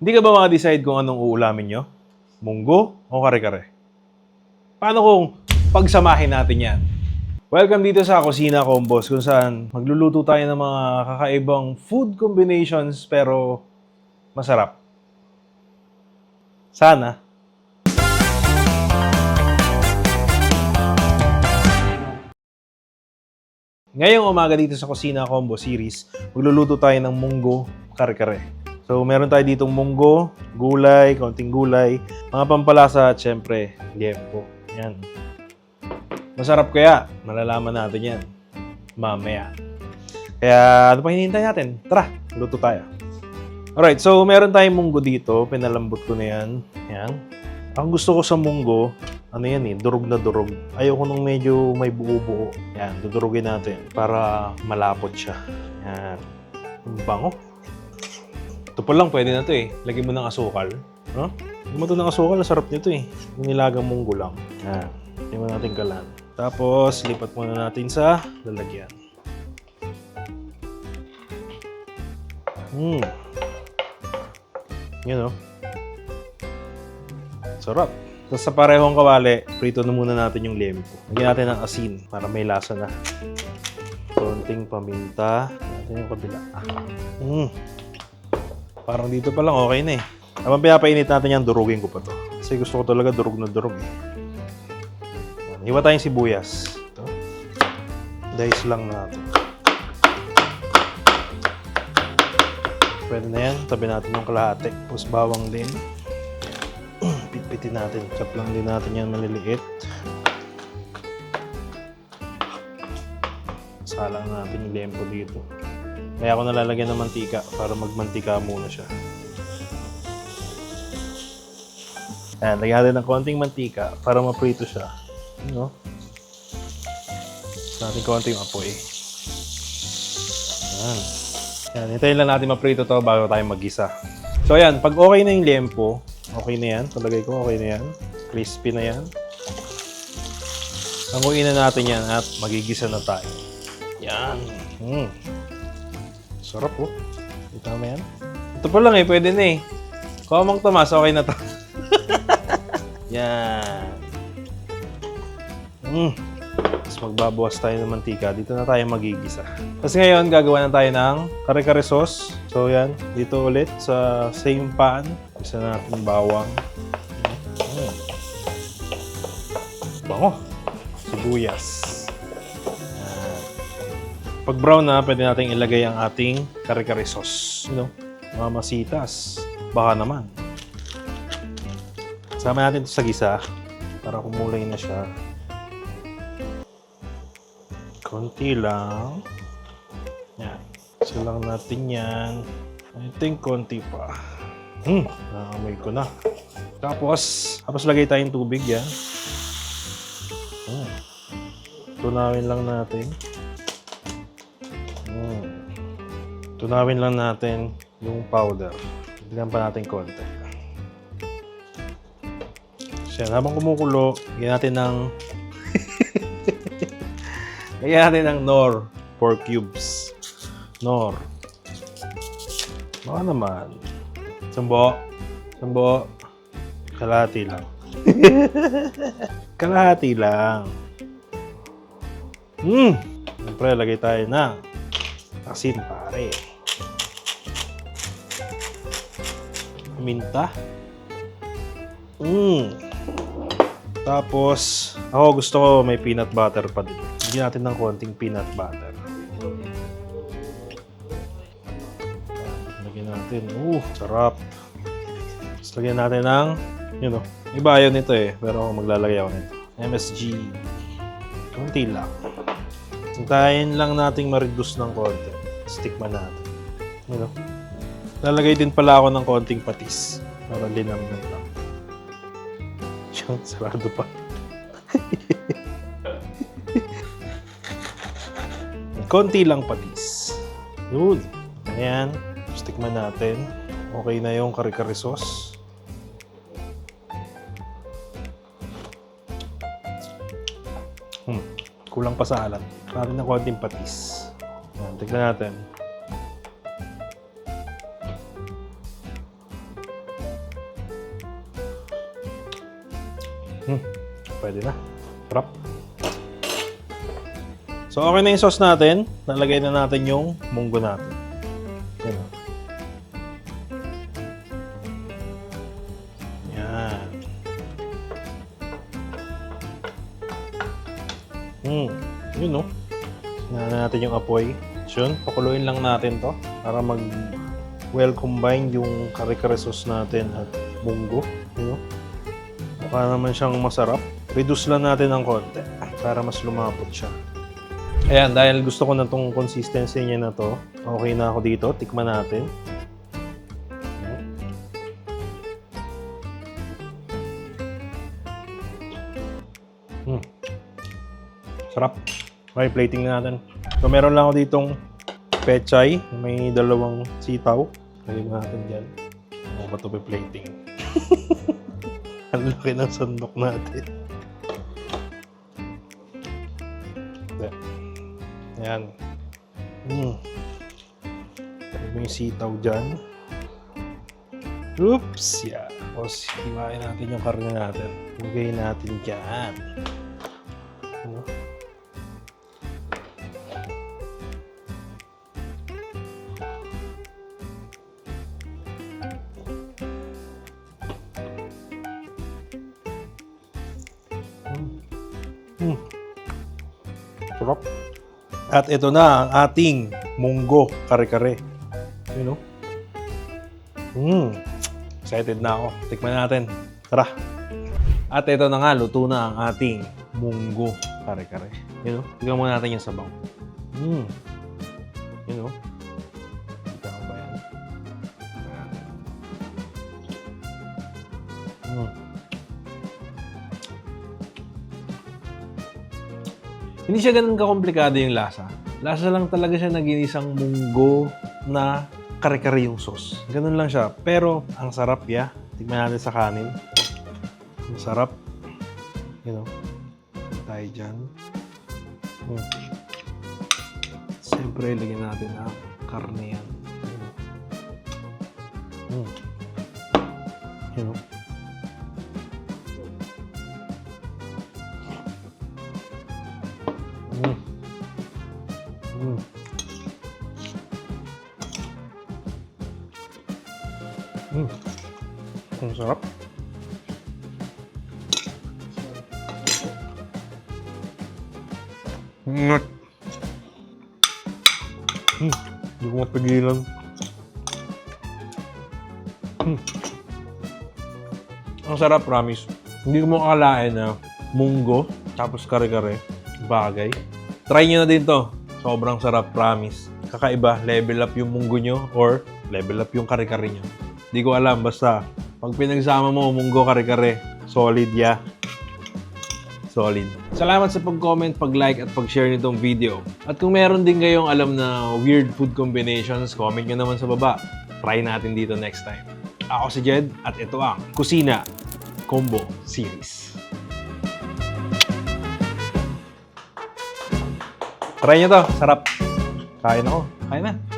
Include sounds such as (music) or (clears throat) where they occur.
Hindi ka ba makadecide kung anong uulamin nyo? Munggo o kare-kare? Paano kung pagsamahin natin yan? Welcome dito sa Kusina Combos kung saan magluluto tayo ng mga kakaibang food combinations pero masarap. Sana. Ngayong umaga dito sa Kusina Combo Series, magluluto tayo ng munggo kare-kare. So, meron tayo ditong munggo, gulay, konting gulay, mga pampalasa at syempre, liempo. Yan. Masarap kaya? Malalaman natin yan. Mamaya. Kaya, ano pa hinihintay natin? Tara, luto tayo. Alright, so meron tayong munggo dito. Pinalambot ko na yan. Yan. Ang gusto ko sa munggo, ano yan eh, durog na durog. Ayoko nung medyo may buo-buo. Yan, dudurugin natin para malapot siya. Yan. Ang bango. Pa lang, pwede na to eh. Lagyan mo ng asukal. Huh? Lagyan mo to ng asukal, sarap nito eh. Nilagang munggo lang. Yan. Lagyan mo natin kalan. Tapos, lipat muna natin sa lalagyan. Hmm. Yun oh. Sarap. Tapos sa parehong kawali, prito na muna natin yung lempo. Lagyan natin ng asin para may lasa na. Konting paminta. Natin yung kabila. Mm. Parang dito pa lang okay na eh. Habang pinapainit natin yan, durugin ko pa to. Kasi gusto ko talaga durog na durog eh. Hiwa tayong sibuyas. Ito. Dice lang natin. Pwede na yan. Tabi natin yung kalahati. Tapos bawang din. (clears throat) Pitpitin natin. Chop lang din natin yan maliliit. Salang natin yung lempo dito. Kaya ako nalalagyan ng mantika para magmantika muna siya. Ayan, lagyan natin ng konting mantika para maprito siya. You know? Natin konting apoy. Ayan. Yan, hintayin lang natin maprito to bago tayo magisa. So ayan, pag okay na yung lempo, okay na yan. Palagay ko okay na yan. Crispy na yan. Hanguin na natin yan at magigisa na tayo. Yan. Mm. Sarap oh. Kita mo yan? Ito pa lang eh, pwede na eh. Komang Tomas, okay na to. (laughs) yan. Mm. Tapos magbabawas tayo ng mantika. Dito na tayo magigisa. Tapos ngayon, gagawa na tayo ng kare-kare sauce. So yan, dito ulit sa same pan. Isa natin bawang. Mm. Bango. Sibuyas. Pag brown na, pwede natin ilagay ang ating kare-kare sauce. You know, mga masitas. Baka naman. Sama natin ito sa gisa para kumulay na siya. Konti lang. Yan. Isa lang natin yan. I think konti pa. Hmm, naamoy ko na. Tapos, tapos lagay tayong tubig yan. Hmm. Tunawin lang natin. Hmm. Tunawin lang natin yung powder. Bigyan pa natin konti. So, habang kumukulo, lagyan natin ng (laughs) lagyan natin ng nor 4 cubes. Nor. Baka naman. Sambo. Sambo. Kalahati lang. (laughs) Kalahati lang. Hmm. Siyempre, lagay tayo ng asin, pare. Minta. Hmm. Tapos, ako gusto ko may peanut butter pa din. Bigyan natin ng konting peanut butter. Lagyan natin. Uh, sarap. Tapos lagyan natin ng, you know, iba ayaw nito eh. Pero ako maglalagay ako nito. MSG. Kunti lang. Hintayin lang nating ma-reduce ng konti. Stickman natin. You know? Lalagay din pala ako ng konting patis. Para linamnam lang. Siyang sarado pa. (laughs) konti lang patis. Yun. Ayan. Stickman natin. Okay na yung kare-kare sauce. Hmm. Kulang pa sa alat. Parang na konting patis. Tignan natin. Hmm, pwede na. Sarap. So, okay na yung sauce natin. Nalagay na natin yung munggo natin. Yan. Yan. Hmm, yun o. No? Sinahan natin yung apoy. Yun, pakuluin lang natin to para mag well combine yung kare-kare sauce natin at munggo. Yun no. Mukha naman siyang masarap. Reduce lang natin ng konti para mas lumapot siya. Ayan, dahil gusto ko na tong consistency niya na to, okay na ako dito. Tikman natin. Hmm. Sarap. Okay, plating na natin. So, meron lang ako ditong pechay. May dalawang sitaw. Lagyan natin dyan. Ano ba ito plating? (laughs) Ang laki ng sandok natin. Yan. Ayan. Mm. Lagyan mo yung sitaw dyan. Oops! Yeah. Tapos, hiwain natin yung karne natin. Lagay natin dyan. Mm. Sarap. At ito na ang ating munggo kare-kare. You know? Mm. Excited na ako. Tikman natin. Tara. At ito na nga, luto na ang ating munggo kare-kare. You know? Tignan muna natin yung sabaw. Mm. You know? Ko ba yan? Mm. Hindi siya ganun kakomplikado yung lasa. Lasa lang talaga siya na ginisang munggo na kare-kare yung sauce. Ganun lang siya. Pero, ang sarap ya. Tignan natin sa kanin. Ang sarap. You know. Tayo dyan. Hmm. Siyempre, lagyan natin ang karne yan. Hmm. You know. Mm. Ang sarap. Mm. Mm. Hindi ko mapigilan. Mm. Ang sarap, promise. Hindi ko mo na munggo, tapos kare-kare, bagay. Try nyo na din to. Sobrang sarap, promise. Kakaiba, level up yung munggo nyo or level up yung kare-kare nyo. Hindi ko alam, basta pag pinagsama mo munggo kare-kare, solid ya. Solid. Salamat sa pag-comment, pag-like at pag-share nitong video. At kung meron din kayong alam na weird food combinations, comment nyo naman sa baba. Try natin dito next time. Ako si Jed at ito ang Kusina Combo Series. Try nyo to. Sarap. Kain ako. Kain na.